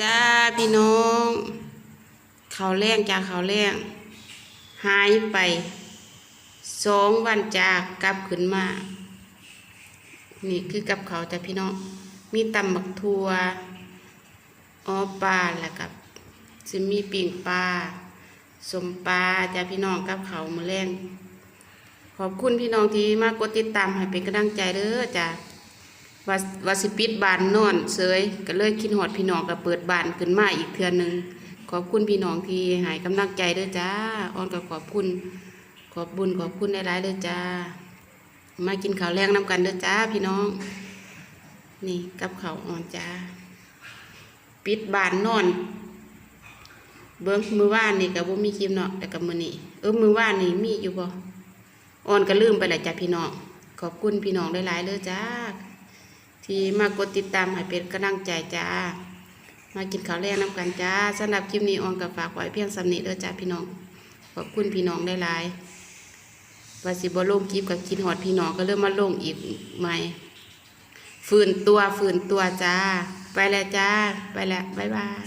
จ้าพี่น้องเขาแรงจากเขาแรงหายไปสองวันจากกลับขึ้นมา นี่คือกับเขาจ้ะพี่น้อง มีตำบักทัวอ้อปลาแล้วกับจะมีปิ่งปลาสมปลาจ้ะพี่น้องกับเขามือแรงขอบคุณพี่น้องที่มากดติดตามให้เป็นกำลังใจเด้อจ้ะ ว่าว่าสิปิดบานนอนเสยก็เลยคิดหอดพี่น้องก็เปิดบานขึ้นมาอีกเทือนหนึ่งขอบคุณพี่น้องที่หายกำลังใจเด้อจ้าอ้อนก็ขอบคุณ ขอบบุญขอบคุณหลายๆเด้อจ้า มากินข้าวแรงน้ำกันเด้อจ้าพี่น้อง นี่กับข้าวอ่อนจ้า ปิดบานนอน เบิ้งมือว่านนี่กับบ่มีคลิปเนาะแต่กับมือนี่เออมือว่านนี่มีอยู่บ่อ่อนก็ลืมไปและจ้าพี่น้องขอบคุณพี่น้องหลายๆเด้อจ้า ที่มากดติดตามให้เป็นกำลังใจจ้า มากินข้าวแรงน้ำกันจ้าสำหรับคลิปนี้ออนกับฝากไว้เพียงสำนีเด้อจ้าพี่น้อง ขอบคุณพี่น้องได้หลายว่าสิบ่ลงคลิปกับกินหอดพี่น้องก็เริ่มมาลงอีกใหม่ฝืนตัวฝืนตัวจ้า ไปแล้วจ้า ไปแล้วบ๊ายบาย